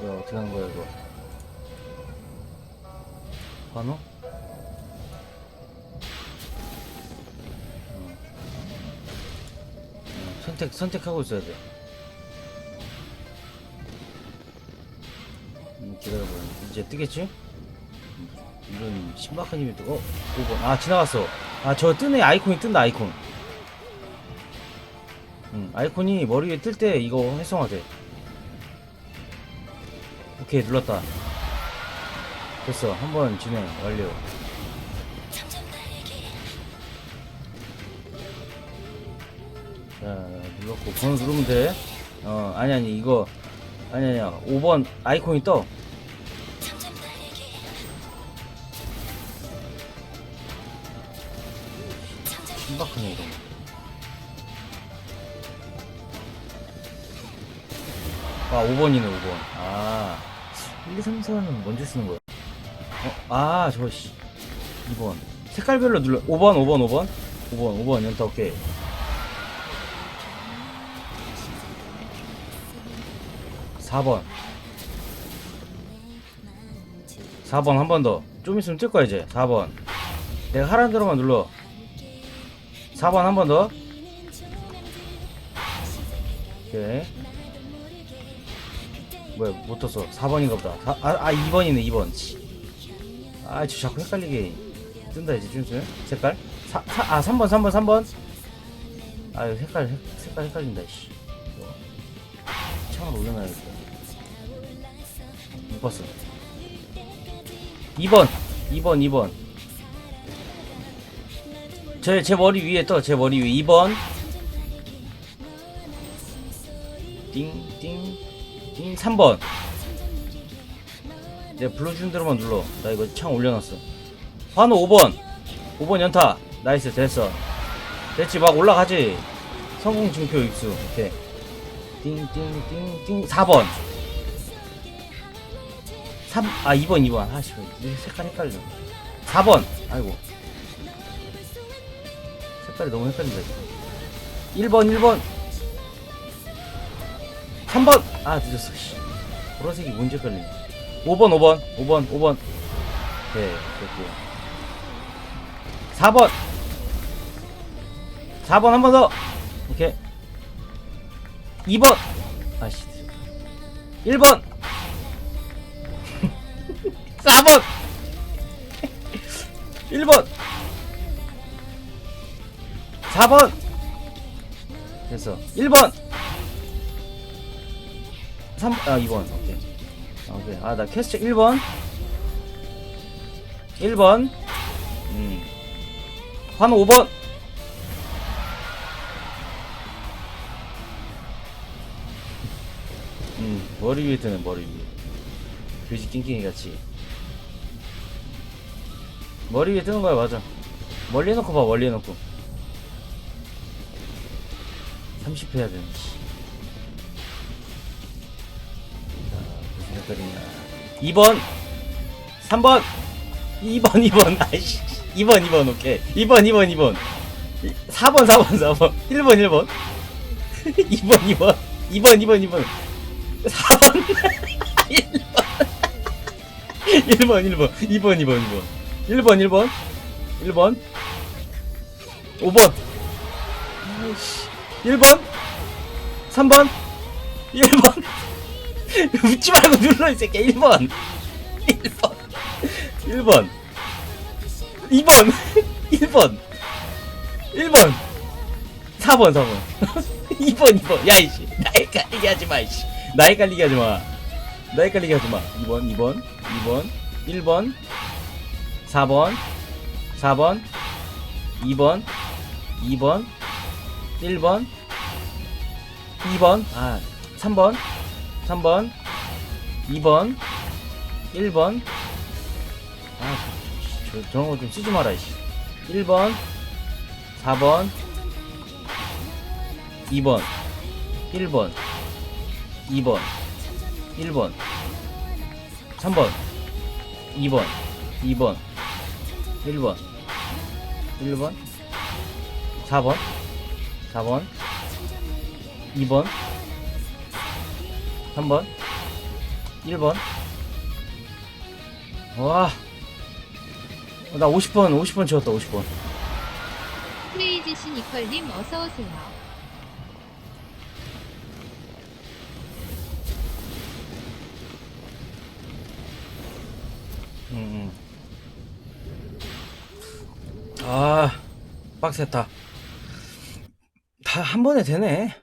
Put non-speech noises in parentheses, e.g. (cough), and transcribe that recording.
뭐야 어떻게 하는 거야 이거 번호? 어. 어, 선택 선택하고 있어야 돼. 음, 기다려봐. 이제 뜨겠지? 음, 이런 신박한 힘이 뜨고. 어, 5번. 아 지나갔어. 아 저 뜨네 아이콘이 뜬다 아이콘. 음, 아이콘이 머리 위에 뜰 때 이거 활성화돼. 오케이 눌렀다. 됐어. 한번 진행 완료. 자 눌렀고 번호 누르면 돼. 어 아니 아니 이거 아니 아니야 5번 아이콘이 떠. 신박하네 이런 거. 아 5번이네 5번. 아 1, 2, 3, 4는 먼저 쓰는 거야. 어, 아 저거 씨 2번. 색깔별로 눌러. 5번 5번 5번 5번 5번 연타 오케이. 4번 4번 한 번 더. 좀 있으면 뜰 거야 이제. 4번. 내가 하라는 대로만 눌러. 4번 한 번 더. 오케이. 뭐야 못 떴어. 4번인가 보다. 사- 아, 아 2번이네 2번. 치. 아, 저 자꾸 헷갈리게 뜬다 이제 좀 있으면. 색깔? 사, 사, 아 3번 3번 3번. 아 색깔 색- 색깔 헷갈린다 씨. 창을 올려놔야겠다. 못 봤어. 2번 2번 2번 제, 제 머리 위에 떠 제 머리 위에 2번 띵띵띵 3번. 내가 불러준 대로만 눌러. 나 이거 창 올려놨어. 환호 5번. 5번 연타. 나이스 됐어. 됐지 막 올라가지. 성공 증표 입수. 오케이. 띵띵띵띵. 4번. 3, 아 2번 2번. 아씨 왜 색깔 헷갈려. 4번. 아이고. 색깔이 너무 헷갈린다 지금. 1번 1번 3번. 아 늦었어 씨. 보라색이 문제 걸리네. 5번 5번. 5번 5번. 네 됐고 4번. 4번 한 번 더. 오케이. 2번. 아씨 1번. 4번. 1번. 4번. 됐어. 1번 3, 아 2번. 오케이. 아, 오케이. 아나 퀘스트 1번. 1번. 음. 환호 5번. 음 머리 위에 뜨는 머리 위에. 돼지 낑낑이 같이. 머리 위에 뜨는 거야 맞아. 멀리 해놓고 봐 멀리 해놓고. 30 해야 되는 자 색깔이냐 2번 3번 2번 2번 아이씨 2번 2번 오케이. 2번 2번 2번. 4번 4번 4번. 1번 1번. 2번 2번. 2번 2번 2번. 4번 1번. 1번 2번. 2번 2번 1번. 1번 1번. 5번. 아이씨. 1번. 3번. 1번 (laughs) 웃지 말고 눌러 이 새끼야. 1번. 1번. 1번. 2번. 1번. 1번. 4번 4번. 2번 2번. 야 이씨. 나 헷갈리게 하지마 이씨. 나 헷갈리게 하지마. 나 헷갈리게 하지마. 2번 2번 2번. 1번. 4번. 4번. 2번. 2번. 1번. 2번. 아 3번 3번 2번 1번. 아 저, 저, 저런 거 좀 쓰지 마라 이씨. 1번 4번 2번 1번 2번 1번 3번 2번 2번 1번 1번 4번 4번 2번 3번 1번. 와. 어, 나 50번, 50번 채웠다, 50번. 크레이지신 이퀄님 어서오세요. 음, 음. 아, 빡셌다. 다 한 번에 되네.